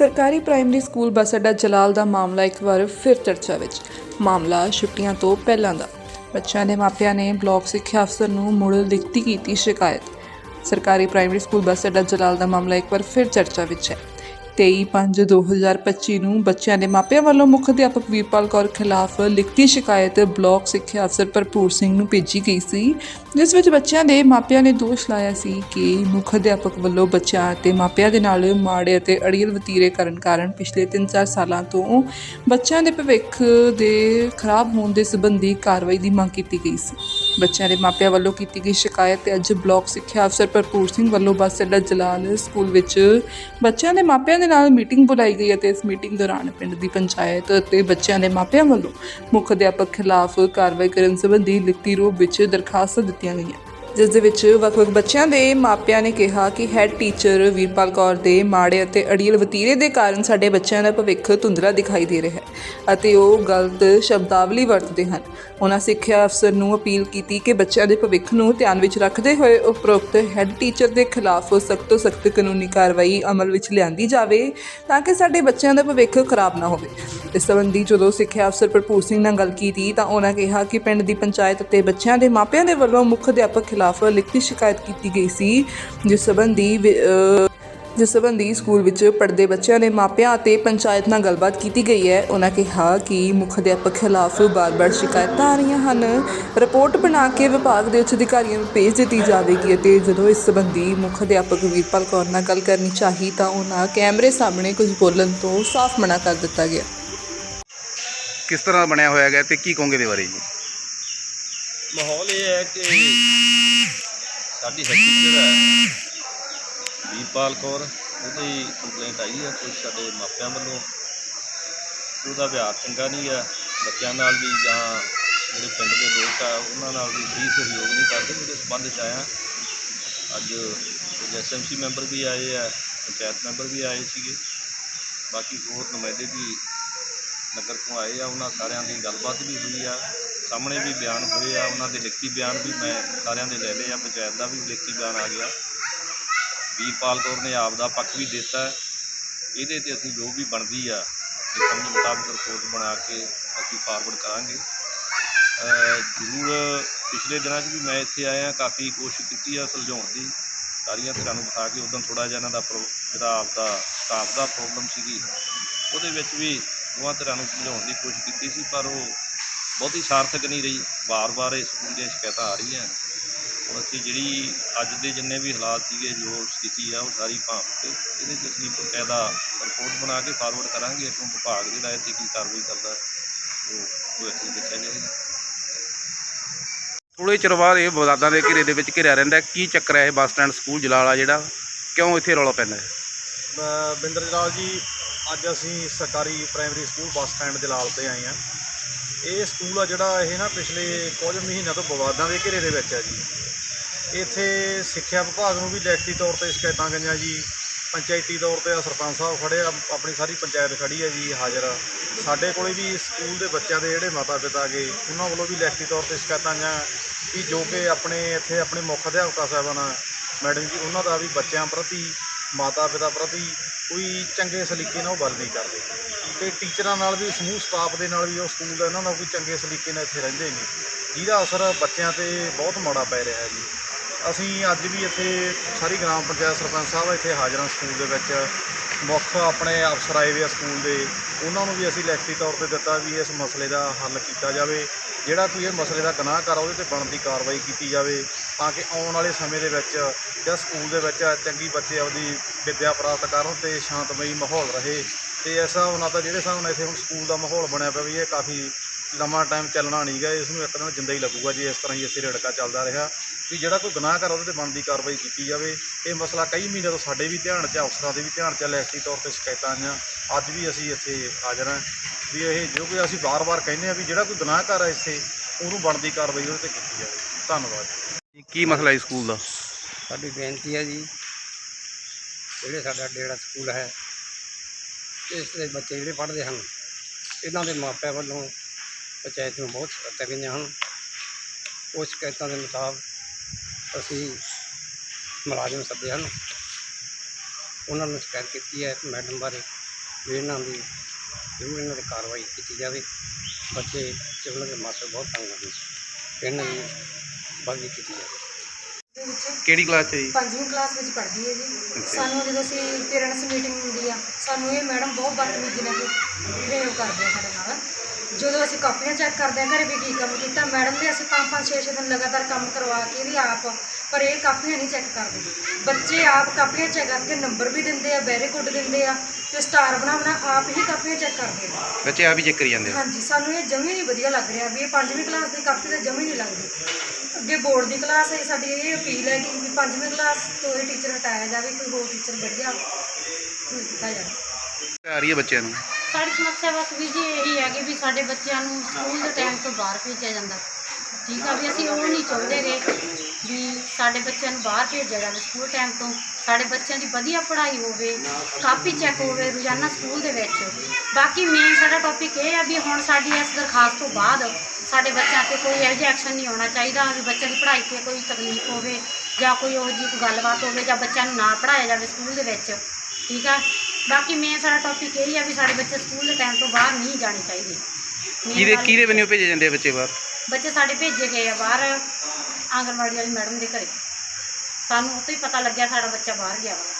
ਸਰਕਾਰੀ primary school ਬੱਸ ਅੱਡਾ ਜਲਾਲ ਦਾ ਮਾਮਲਾ ਇੱਕ ਵਾਰ ਫਿਰ ਚਰਚਾ ਵਿੱਚ। ਮਾਮਲਾ ਛੁੱਟੀਆਂ ਤੋਂ ਪਹਿਲਾਂ ਦਾ। ਬੱਚਿਆਂ ਦੇ ਮਾਪਿਆਂ ਨੇ ਬਲਾਕ ਸਿੱਖਿਆ ਅਫਸਰ ਨੂੰ ਮੁੜ ਲਿਖਤੀ ਕੀਤੀ ਸ਼ਿਕਾਇਤ। ਸਰਕਾਰੀ ਪ੍ਰਾਇਮਰੀ ਸਕੂਲ ਬੱਸ ਅੱਡਾ ਜਲਾਲ ਦਾ ਮਾਮਲਾ ਇੱਕ ਵਾਰ ਫਿਰ ਚਰਚਾ ਵਿੱਚ ਹੈ। 23/5/2025 ਨੂੰ ਬੱਚਿਆਂ ਦੇ ਮਾਪਿਆਂ ਵੱਲੋਂ ਮੁੱਖ ਅਧਿਆਪਕ ਵੀਰਪਾਲ ਕੌਰ ਖਿਲਾਫ ਲਿਖਤੀ ਸ਼ਿਕਾਇਤ ਬਲਾਕ ਸਿੱਖਿਆ ਅਫਸਰ ਭਰਪੂਰ ਸਿੰਘ ਨੂੰ ਭੇਜੀ ਗਈ ਸੀ, ਜਿਸ ਵਿੱਚ ਬੱਚਿਆਂ ਦੇ ਮਾਪਿਆਂ ਨੇ ਦੋਸ਼ ਲਾਇਆ ਸੀ ਕਿ ਮੁੱਖ ਅਧਿਆਪਕ ਵੱਲੋਂ ਬੱਚਿਆਂ ਅਤੇ ਮਾਪਿਆਂ ਦੇ ਨਾਲ ਮਾੜੇ ਅਤੇ ਅੜੀਅਲ ਵਤੀਰੇ ਕਰਨ ਕਾਰਨ ਪਿਛਲੇ 3-4 ਸਾਲਾਂ ਤੋਂ ਬੱਚਿਆਂ ਦੇ ਭਵਿੱਖ ਦੇ ਖਰਾਬ ਹੋਣ ਦੇ ਸੰਬੰਧੀ ਕਾਰਵਾਈ ਦੀ ਮੰਗ ਕੀਤੀ ਗਈ ਸੀ। ਬੱਚਿਆਂ ਦੇ ਮਾਪਿਆਂ ਵੱਲੋਂ ਕੀਤੀ ਗਈ ਸ਼ਿਕਾਇਤ ਤੇ ਅੱਜ ਬਲਾਕ ਸਿੱਖਿਆ ਅਫਸਰ ਭਰਪੂਰ ਸਿੰਘ ਵੱਲੋਂ ਬੱਸ ਅੱਡਾ ਜਲਾਲ ਸਕੂਲ ਵਿੱਚ ਬੱਚਿਆਂ ਦੇ ਮਾਪਿਆਂ ਦੇ ਨਾਲ ਮੀਟਿੰਗ ਬੁਲਾਈ ਗਈ ਅਤੇ ਇਸ ਮੀਟਿੰਗ ਦੌਰਾਨ ਪਿੰਡ ਦੀ ਪੰਚਾਇਤ ਅਤੇ ਬੱਚਿਆਂ ਦੇ ਮਾਪਿਆਂ ਵੱਲੋਂ ਮੁੱਖ ਅਧਿਆਪਕ ਖਿਲਾਫ ਕਾਰਵਾਈ ਕਰਨ ਸੰਬੰਧੀ ਲਿਖਤੀ ਰੂਪ ਵਿੱਚ ਦਰਖਾਸਤਾਂ ਦਿੱਤੀਆਂ ਗਈਆਂ। ਜਿਸ ਦੇ ਵਿੱਚ ਵੱਖ-ਵੱਖ ਬੱਚਿਆਂ ਦੇ ਮਾਪਿਆਂ ਨੇ ਕਿਹਾ ਕਿ ਹੈੱਡ ਟੀਚਰ ਵੀਰਪਾਲ ਕੌਰ ਦੇ ਮਾੜੇ ਅਤੇ ਅੜੀਅਲ ਵਤੀਰੇ ਦੇ ਕਾਰਨ ਸਾਡੇ ਬੱਚਿਆਂ ਦਾ ਭਵਿੱਖ ਧੁੰਦਲਾ ਦਿਖਾਈ ਦੇ ਰਿਹਾ ਹੈ ਅਤੇ ਉਹ ਗਲਤ ਸ਼ਬਦਾਵਲੀ ਵਰਤਦੇ ਹਨ। ਉਹਨਾਂ ਸਿੱਖਿਆ ਅਫਸਰ ਨੂੰ ਅਪੀਲ ਕੀਤੀ ਕਿ ਬੱਚਿਆਂ ਦੇ ਭਵਿੱਖ ਨੂੰ ਧਿਆਨ ਵਿੱਚ ਰੱਖਦੇ ਹੋਏ ਉਪਰੋਕਤ ਹੈੱਡ ਟੀਚਰ ਦੇ ਖਿਲਾਫ ਸਖਤ ਤੋਂ ਸਖਤ ਕਾਨੂੰਨੀ ਕਾਰਵਾਈ ਅਮਲ ਵਿੱਚ ਲਿਆਂਦੀ ਜਾਵੇ ਤਾਂ ਕਿ ਸਾਡੇ ਬੱਚਿਆਂ ਦਾ ਭਵਿੱਖ ਖਰਾਬ ਨਾ ਹੋਵੇ। ਇਸ ਸੰਬੰਧੀ ਜਦੋਂ ਸਿੱਖਿਆ ਅਫਸਰ ਭਰਪੂਰ ਸਿੰਘ ਨਾਲ ਗੱਲ ਕੀਤੀ ਤਾਂ ਉਹਨਾਂ ਕਿਹਾ ਕਿ ਪਿੰਡ ਦੀ ਪੰਚਾਇਤ ਅਤੇ ਬੱਚਿਆਂ ਦੇ ਮਾਪਿਆਂ ਦੇ ਵੱਲੋਂ ਮੁੱਖ ਅਧਿਆਪਕ ਖਿਲਾਫ ਲਿਖਤੀ ਸ਼ਿਕਾਇਤ ਕੀਤੀ ਗਈ ਸੀ ਜਿਸ ਸੰਬੰਧੀ ਜਿਸ ਸੰਬੰਧੀ ਸਕੂਲ ਵਿੱਚ ਪੜ੍ਹਦੇ ਬੱਚਿਆਂ ਦੇ ਮਾਪਿਆਂ ਅਤੇ ਪੰਚਾਇਤ ਨਾਲ ਗੱਲਬਾਤ ਕੀਤੀ ਗਈ ਹੈ। ਉਹਨਾਂ ਕਿਹਾ ਕਿ ਮੁੱਖ ਅਧਿਆਪਕ ਖਿਲਾਫ ਬਾਰ-ਬਾਰ ਸ਼ਿਕਾਇਤਾਂ ਆ ਰਹੀਆਂ ਹਨ। ਰਿਪੋਰਟ ਬਣਾ ਕੇ ਵਿਭਾਗ ਦੇ ਉੱਚ ਅਧਿਕਾਰੀਆਂ ਨੂੰ ਭੇਜ ਦਿੱਤੀ ਜਾਵੇਗੀ ਅਤੇ ਜਦੋਂ ਇਸ ਸੰਬੰਧੀ ਮੁੱਖ ਅਧਿਆਪਕ ਵੀਰਪਾਲ ਕੌਰ ਨਾਲ ਗੱਲ ਕਰਨੀ ਚਾਹੀ ਤਾਂ ਉਹਨਾਂ ਕੈਮਰੇ ਸਾਹਮਣੇ ਕੁਝ ਬੋਲਣ ਤੋਂ ਸਾਫ਼ ਮਨਾ ਕਰ ਦਿੱਤਾ ਗਿਆ। ਕਿਸ ਤਰ੍ਹਾਂ ਬਣਿਆ ਹੋਇਆ ਹੈ ਤੇ ਕੀ ਕਹੋਗੇ ਦੇ ਬਾਰੇ ਜੀ? ਮਾਹੌਲ ਇਹ ਹੈ ਕਿ ਸਾਡੀ ਹੈਡ ਹੈ, ਵੀਰਪਾਲ ਕੌਰ, ਉਹਦੀ ਕੰਪਲੇਂਟ ਆਈ ਹੈ ਕੁਝ ਸਾਡੇ ਮਾਪਿਆਂ ਵੱਲੋਂ। ਉਹਦਾ ਵਿਹਾਰ ਚੰਗਾ ਨਹੀਂ ਹੈ, ਬੱਚਿਆਂ ਨਾਲ ਵੀ ਜਾਂ ਜਿਹੜੇ ਪਿੰਡ ਦੇ ਲੋਕ ਆ, ਉਹਨਾਂ ਨਾਲ ਵੀ ਸਹੀ ਸਹਿਯੋਗ ਨਹੀਂ ਕਰਦੇ ਉਹਦੇ ਸੰਬੰਧ 'ਚ ਆਇਆ। ਅੱਜ ਐਸਐਮਸੀ ਮੈਂਬਰ ਵੀ ਆਏ ਆ, ਪੰਚਾਇਤ ਮੈਂਬਰ ਵੀ ਆਏ ਸੀਗੇ। ਬਾਕੀ ਹੋਰ ਨੁਮਾਇੰਦੇ ਵੀ ਨਗਰ ਤੋਂ ਆਏ ਆ, ਉਹਨਾਂ ਸਾਰਿਆਂ ਦੀ ਗੱਲਬਾਤ ਵੀ ਹੋਈ ਆ। ਸਾਹਮਣੇ ਵੀ ਬਿਆਨ ਹੋਏ ਆ, ਉਹਨਾਂ ਦੇ ਲਿਖਤੀ ਬਿਆਨ ਵੀ ਮੈਂ ਸਾਰਿਆਂ ਦੇ ਲੈ ਲਏ ਆ, ਪੰਚਾਇਤ ਦਾ ਵੀ ਲਿਖਤੀ ਬਿਆਨ ਆ ਗਿਆ। ਵੀਰਪਾਲ ਕੌਰ ਨੇ ਆਪ ਦਾ ਪੱਖ ਵੀ ਦਿੱਤਾ। ਇਹਦੇ ਤੇ ਅਸੀਂ ਜੋ ਵੀ ਬਣਦੀ ਆ ਤੇ ਸਮਝ ਮੁਤਾਬਕ ਰਿਪੋਰਟ ਬਣਾ ਕੇ ਅਸੀਂ ਫਾਰਵਰਡ ਕਰਾਂਗੇ। ਜ਼ਰੂਰ ਪਿਛਲੇ ਦਿਨਾਂ 'ਚ ਵੀ ਮੈਂ ਇੱਥੇ ਆਇਆ, ਕਾਫੀ ਕੋਸ਼ਿਸ਼ ਕੀਤੀ ਆ ਸੁਲਝਾਉਣ ਦੀ। ਸਾਰੀਆਂ ਧਿਰਾਂ ਨੂੰ ਬਿਠਾ ਕੇ ਉਦੋਂ ਥੋੜਾ ਜਿਹਾ ਇਹਨਾਂ ਦਾ ਪ੍ਰੋ- ਜਿਹੜਾ ਆਪਦਾ ਸਟਾਫ ਦਾ ਪ੍ਰੋਬਲਮ ਸੀਗੀ, ਉਹਦੇ ਵਿੱਚ ਵੀ ਦੋਵਾਂ ਧਿਰਾਂ ਨੂੰ ਸਮਝਾਉਣ ਦੀ ਕੋਸ਼ਿਸ਼ ਕੀਤੀ ਸੀ, ਪਰ ਉਹ ਬਹੁਤੀ ਸਾਰਥਕ ਨਹੀਂ ਰਹੀ। ਵਾਰ-ਵਾਰ ਇਸ ਸਕੂਲ ਦੀਆਂ ਸ਼ਿਕਾਇਤਾਂ ਆ ਰਹੀਆਂ ਹੁਣ ਅਸੀਂ ਜਿਹੜੀ ਅੱਜ ਦੇ ਜਿੰਨੇ ਵੀ ਹਾਲਾਤ ਸੀਗੇ ਜੋ ਸਥਿਤੀ ਆ ਉਹ ਸਾਰੀ ਭਾਂਪ ਕੇ ਇਹਦੇ 'ਚ ਅਸੀਂ ਬਕਾਇਦਾ ਰਿਪੋਰਟ ਬਣਾ ਕੇ ਫਾਰਵਰਡ ਕਰਾਂਗੇ। ਅੱਗੋਂ ਵਿਭਾਗ ਜਿਹੜਾ 'ਤੇ ਕੀ ਕਾਰਵਾਈ ਕਰਦਾ ਉਹ ਉਹ ਇੱਥੇ ਦੇਖਿਆ ਜਾਏਗਾ। ਥੋੜੇ ਚਿਰ ਬਾਅਦ ਇਹ ਬਲਾਦਾਂ ਦੇ ਘੇਰੇ ਦੇ ਵਿੱਚ ਘਿਰਿਆ ਰਹਿੰਦਾ। ਕੀ ਚੱਕਰ ਹੈ ਇਹ ਬੱਸ ਸਟੈਂਡ ਸਕੂਲ ਜਲਾਲਾ ਜਿਹੜਾ? ਕਿਉਂ ਇੱਥੇ ਰੌਲਾ ਪੈਂਦਾ ਹੈ? ਮੈਂ ਬਿੰਦਰ ਜਲਾਲ ਜੀ ਅੱਜ ਅਸੀਂ ਸਰਕਾਰੀ primary school bus stand Jalal ਤੇ ਆਏ ਹਾਂ। ਇਹ ਸਕੂਲ ਆ ਜਿਹੜਾ ਇਹ ਨਾ ਪਿਛਲੇ ਕੁਝ ਮਹੀਨਿਆਂ ਤੋਂ ਵਿਵਾਦਾਂ ਦੇ ਘੇਰੇ ਦੇ ਵਿੱਚ ਆ ਜੀ। ਇੱਥੇ ਸਿੱਖਿਆ ਵਿਭਾਗ ਨੂੰ ਵੀ ਲਿਖਤੀ ਤੌਰ ਤੇ ਸ਼ਿਕਾਇਤਾਂ ਗਈਆਂ ਜੀ। ਪੰਚਾਇਤੀ ਤੌਰ ਤੇ ਆ ਸਰਪੰਚ ਸਾਹਿਬ ਖੜੇ ਆ, ਆਪਣੀ ਸਾਰੀ ਪੰਚਾਇਤ ਖੜੀ ਹੈ ਜੀ, ਹਾਜ਼ਰ ਆ। ਸਾਡੇ ਕੋਲੇ ਵੀ ਸਕੂਲ ਦੇ ਬੱਚਿਆਂ ਦੇ ਜਿਹੜੇ ਮਾਤਾ ਪਿਤਾ ਗਏ, ਉਹਨਾਂ ਵੱਲੋਂ ਵੀ ਲਿਖਤੀ ਤੌਰ ਤੇ ਸ਼ਿਕਾਇਤਾਂ ਆਈਆਂ ਵੀ ਜੋ ਕਿ ਆਪਣੇ ਇੱਥੇ ਆਪਣੇ ਮੁੱਖ ਅਧਿਆਪਕਾ ਸਾਹਿਬਾਨ ਮੈਡਮ ਜੀ, ਉਹਨਾਂ ਦਾ ਵੀ ਬੱਚਿਆਂ ਪ੍ਰਤੀ ਮਾਤਾ ਪਿਤਾ ਪ੍ਰਤੀ ਕੋਈ ਚੰਗੇ ਸਲੀਕੇ ਨਾਲ ਉਹ ਗੱਲ ਨਹੀਂ ਕਰਦੇ। ਤੇ ਟੀਚਰਾਂ ਨਾਲ ਵੀ, ਸਮੂਹ ਸਟਾਫ ਦੇ ਨਾਲ ਵੀ, ਉਹ ਸਕੂਲ ਦਾ ਇਹਨਾਂ ਨਾਲ ਕੋਈ ਚੰਗੇ ਸਲੀਕੇ ਨਾਲ ਇੱਥੇ ਰਹਿੰਦੇ ਨੇ ਜਿਹਦਾ ਅਸਰ ਬੱਚਿਆਂ ਤੇ ਬਹੁਤ ਮਾੜਾ ਪੈ ਰਿਹਾ ਹੈ ਜੀ। ਅਸੀਂ ਅੱਜ ਵੀ ਇੱਥੇ ਸਾਰੀ ਗ੍ਰਾਮ ਪੰਚਾਇਤ ਸਰਪੰਚ ਸਾਹਿਬ ਇੱਥੇ ਹਾਜ਼ਰਾਂ ਸਕੂਲ ਦੇ ਵਿੱਚ। ਮੁੱਖ ਆਪਣੇ ਅਫਸਰ ਆਏ ਹੋਏ ਆ ਸਕੂਲ ਦੇ। ਉਹਨਾਂ ਨੂੰ ਵੀ ਅਸੀਂ ਲਿਖਤੀ ਤੌਰ ਤੇ ਦਿੱਤਾ ਵੀ ਇਸ ਮਸਲੇ ਦਾ ਹੱਲ ਕੀਤਾ ਜਾਵੇ। ਜਿਹੜਾ ਕੋਈ ਇਹ ਮਸਲੇ ਦਾ ਗੁਨਾਹਕਾਰ ਆ ਉਹਦੇ ਤੇ ਬਣਦੀ ਕਾਰਵਾਈ ਕੀਤੀ ਜਾਵੇ ਤਾਂ ਕਿ ਆਉਣ ਵਾਲੇ ਸਮੇਂ ਦੇ ਵਿੱਚ ਜਾਂ ਸਕੂਲ ਦੇ ਵਿੱਚ ਚੰਗੀ ਬੱਚੇ ਆਪਦੀ ਵਿੱਦਿਆ ਪ੍ਰਾਪਤ ਕਰਨ ਤੇ ਸ਼ਾਂਤਮਈ ਮਾਹੌਲ ਰਹੇ। ਤੇ ਇਸ ਹਿਸਾਬ ਨਾਲ ਤਾਂ ਜਿਹੜੇ ਹਿਸਾਬ ਨਾਲ ਇੱਥੇ ਹੁਣ ਸਕੂਲ ਦਾ ਮਾਹੌਲ ਬਣਿਆ ਪਿਆ ਵੀ ਇਹ ਕਾਫੀ ਲੰਮਾ ਟਾਈਮ ਚੱਲਣਾ ਨਹੀਂ ਗਾ ਇਸ ਨੂੰ ਇੱਕ ਦਿਨ ਜਿੰਦਾ ਹੀ ਲੱਗੂਗਾ ਜੀ ਇਸ ਤਰ੍ਹਾਂ ਹੀ ਇੱਥੇ ਰੜਕਾ ਚੱਲਦਾ ਰਿਹਾ ਵੀ ਜਿਹੜਾ ਕੋਈ ਗੁਨਾਹ ਕਰ ਉਹਦੇ ਤੇ ਬਣਦੀ ਕਾਰਵਾਈ ਕੀਤੀ ਜਾਵੇ। ਇਹ ਮਸਲਾ ਕਈ ਮਹੀਨੇ ਤੋਂ ਸਾਡੇ ਵੀ ਧਿਆਨ 'ਚ ਆ, ਅਫਸਰਾਂ ਦੇ ਵੀ ਧਿਆਨ 'ਚ ਆ, ਲਿਖਤੀ ਤੌਰ ਤੇ ਸ਼ਿਕਾਇਤਾਂ ਆਈਆਂ। ਅੱਜ ਵੀ ਅਸੀਂ ਇੱਥੇ ਹਾਜ਼ਰ ਹਾਂ ਵੀ ਇਹ ਜੋ ਕਿ ਅਸੀਂ ਵਾਰ-ਵਾਰ ਕਹਿੰਦੇ ਆ ਵੀ ਜਿਹੜਾ ਕੋਈ ਗੁਨਾਹ ਕਰ ਇੱਥੇ ਉਹਨੂੰ ਬਣਦੀ ਕਾਰਵਾਈ ਉਹਦੇ ਤੇ ਕੀਤੀ ਜਾਵੇ। ਧੰਨਵਾਦ। ਕੀ ਮਸਲਾ ਹੈ ਸਕੂਲ ਦਾ? ਸਾਡੀ ਬੇਨਤੀ ਹੈ ਜੀ ਜਿਹੜੇ ਸਾਡਾ ਡੇੜਾ ਸਕੂਲ ਹੈ ਇਸ ਦੇ ਬੱਚੇ ਜਿਹੜੇ ਪੜ੍ਹਦੇ ਹਨ, ਇਹਨਾਂ ਦੇ ਮਾਪਿਆਂ ਵੱਲੋਂ ਪੰਚਾਇਤ ਨੂੰ ਬਹੁਤ ਸ਼ਿਕਾਇਤਾਂ ਗਈਆਂ ਹਨ। ਉਹ ਸ਼ਿਕਾਇਤਾਂ ਦੇ ਮੁਤਾਬਕ ਅਸੀਂ ਮੁਲਾਜ਼ਮ ਸੱਦੇ ਹਨ। ਉਹਨਾਂ ਨੂੰ ਸ਼ਿਕਾਇਤ ਕੀਤੀ ਹੈ ਮੈਡਮ ਬਾਰੇ ਵੀ ਇਹਨਾਂ ਦੀ ਜ਼ਰੂਰ ਇਹਨਾਂ ਦੀ ਕਾਰਵਾਈ ਕੀਤੀ ਜਾਵੇ। ਬੱਚੇ ਤੇ ਦੇ ਮਾਪੇ ਬਹੁਤ ਤੰਗ ਹਨ। ਇਹਨਾਂ ਦੀ ਬਾਗੀ ਕੀਤੀ ਜਾਵੇ। ਵਿੱਚ ਕਿਹੜੀ ਕਲਾਸ 'ਚ ਜੀ? ਪੰਜਵੀਂ ਕਲਾਸ ਵਿੱਚ ਪੜ੍ਹਦੀ ਹੈ ਜੀ। ਸਾਨੂੰ ਜਦੋਂ ਅਸੀਂ ਪੇਰੈਂਟਸ ਮੀਟਿੰਗ ਹੁੰਦੀ ਆ ਸਾਨੂੰ ਇਹ ਮੈਡਮ ਬਹੁਤ ਬਦਤਮੀਜ਼ੀ ਨਾਲ ਬਿਹੇਵ ਕਰਦੇ ਆ ਸਾਡੇ ਨਾਲ। ਜਦੋਂ ਅਸੀਂ ਕਾਪੀਆਂ ਚੈੱਕ ਕਰਦੇ ਆ ਘਰੇ ਵੀ ਕੀ ਕੰਮ ਕੀਤਾ ਮੈਡਮ ਨੇ ਅਸੀਂ ਪੰਜ ਪੰਜ ਛੇ ਛੇ ਦਿਨ ਲਗਾਤਾਰ ਕੰਮ ਕਰਵਾ ਕੇ ਵੀ ਆਪ ਪਰ ਇਹ ਕਾਪੀਆਂ ਨਹੀਂ ਚੈੱਕ ਕਰਦੇ। ਬੱਚੇ ਆਪ ਕਾਪੀਆਂ ਚੈੱਕ ਕਰਕੇ ਨੰਬਰ ਵੀ ਦਿੰਦੇ ਆ ਵੈਰੀ ਗੁੱਡ ਦਿੰਦੇ ਆ ਤੇ ਸਟਾਰ ਬਣਾ ਬਣਾ ਆਪ ਹੀ ਕਾਪੀਆਂ ਚੈੱਕ ਕਰਦੇ ਆ। ਬੱਚੇ ਆਪ ਹੀ ਚੈੱਕ ਕਰੀ ਜਾਂਦੇ ਆ। ਹਾਂਜੀ ਸਾਨੂੰ ਇਹ ਜਮੀ ਨਹੀਂ ਵਧੀਆ ਲੱਗ ਰਿਹਾ ਵੀ ਇਹ ਪੰਜਵੀਂ ਕਲਾਸ ਦੀ ਕਾਪੀ ਤਾਂ ਜਮੀ ਨਹੀਂ ਲੱਗਦੀ। ਅੱਗੇ ਬੋਰਡ ਦੀ ਕਲਾਸ ਹੈ ਸਾਡੀ ਇਹ ਅਪੀਲ ਹੈ ਕਿ ਵੀ ਪੰਜਵੀਂ ਕਲਾਸ ਤੋਂ ਇਹ ਟੀਚਰ ਹਟਾਇਆ ਜਾਵੇ ਕੋਈ ਹੋਰ ਟੀਚਰ ਵਧੀਆ ਕੋਈ ਕੀਤਾ ਜਾਵੇ। ਆ ਰਹੀ ਹੈ ਬੱਚਿਆਂ ਨੂੰ? ਸਾਡੀ ਸਮੱਸਿਆ ਬਸ ਵੀ ਜੀ ਇਹੀ ਹੈਗੀ ਵੀ ਸਾਡੇ ਬੱਚਿਆਂ ਨੂੰ ਸਕੂਲ ਦੇ ਟਾਈਮ ਤੋਂ ਬਾਹਰ ਭੇਜਿਆ ਜਾਂਦਾ। ਠੀਕ ਆ ਵੀ ਅਸੀਂ ਉਹ ਨਹੀਂ ਚਾਹੁੰਦੇਗੇ ਵੀ ਸਾਡੇ ਬੱਚਿਆਂ ਨੂੰ ਬਾਹਰ ਭੇਜਿਆ ਜਾਵੇ ਸਕੂਲ ਟਾਈਮ ਤੋਂ। ਸਾਡੇ ਬੱਚਿਆਂ ਦੀ ਵਧੀਆ ਪੜ੍ਹਾਈ ਹੋਵੇ ਕਾਪੀ ਚੈੱਕ ਹੋਵੇ ਰੋਜ਼ਾਨਾ ਸਕੂਲ ਦੇ ਵਿੱਚ। ਬਾਕੀ ਮੇਨ ਸਾਡਾ ਟੌਪਿਕ ਇਹ ਆ ਵੀ ਹੁਣ ਸਾਡੀ ਇਸ ਦਰਖਾਸਤ ਤੋਂ ਬਾਅਦ ਸਾਡੇ ਬੱਚਿਆਂ ਤੇ ਕੋਈ ਇਹੋ ਜਿਹਾ ਐਕਸ਼ਨ ਨਹੀਂ ਹੋਣਾ ਚਾਹੀਦਾ ਵੀ ਬੱਚਿਆਂ ਦੀ ਪੜ੍ਹਾਈ ਤੇ ਕੋਈ ਤਕਲੀਫ ਹੋਵੇ ਜਾਂ ਕੋਈ ਉਹੋ ਜਿਹੀ ਕੋਈ ਗੱਲਬਾਤ ਹੋਵੇ ਜਾਂ ਬੱਚਿਆਂ ਨੂੰ ਨਾ ਪੜ੍ਹਾਇਆ ਜਾਵੇ ਸਕੂਲ ਦੇ ਵਿੱਚ ਠੀਕ ਆ? ਬਾਕੀ ਮੇਨ ਸਾਡਾ ਟੌਪਿਕ ਇਹ ਹੀ ਆ ਵੀ ਸਾਡੇ ਬੱਚੇ ਸਕੂਲ ਦੇ ਟਾਈਮ ਤੋਂ ਬਾਹਰ ਨਹੀਂ ਜਾਣੇ ਚਾਹੀਦੇ। Main ਕਿਹਦੇ ਗੱਲ- ਕਿਹਦੇ ਵੱਲੋਂ ਭੇਜੇ ਜਾਂਦੇ ਆ ਬੱਚੇ ਬਾਹਰ? ਬੱਚੇ ਸਾਡੇ ਭੇਜੇ ਗਏ ਆ ਬਾਹਰ ਆਂਗਣਵਾੜੀ ਵਾਲੀ ਮੈਡਮ ਦੇ ਘਰੇ। ਸਾਨੂੰ ਉੱਥੇ ਹੀ ਪਤਾ ਲੱਗਿਆ ਸਾਡਾ ਬੱਚਾ ਬਾਹਰ ਗਿਆ ਵਾ।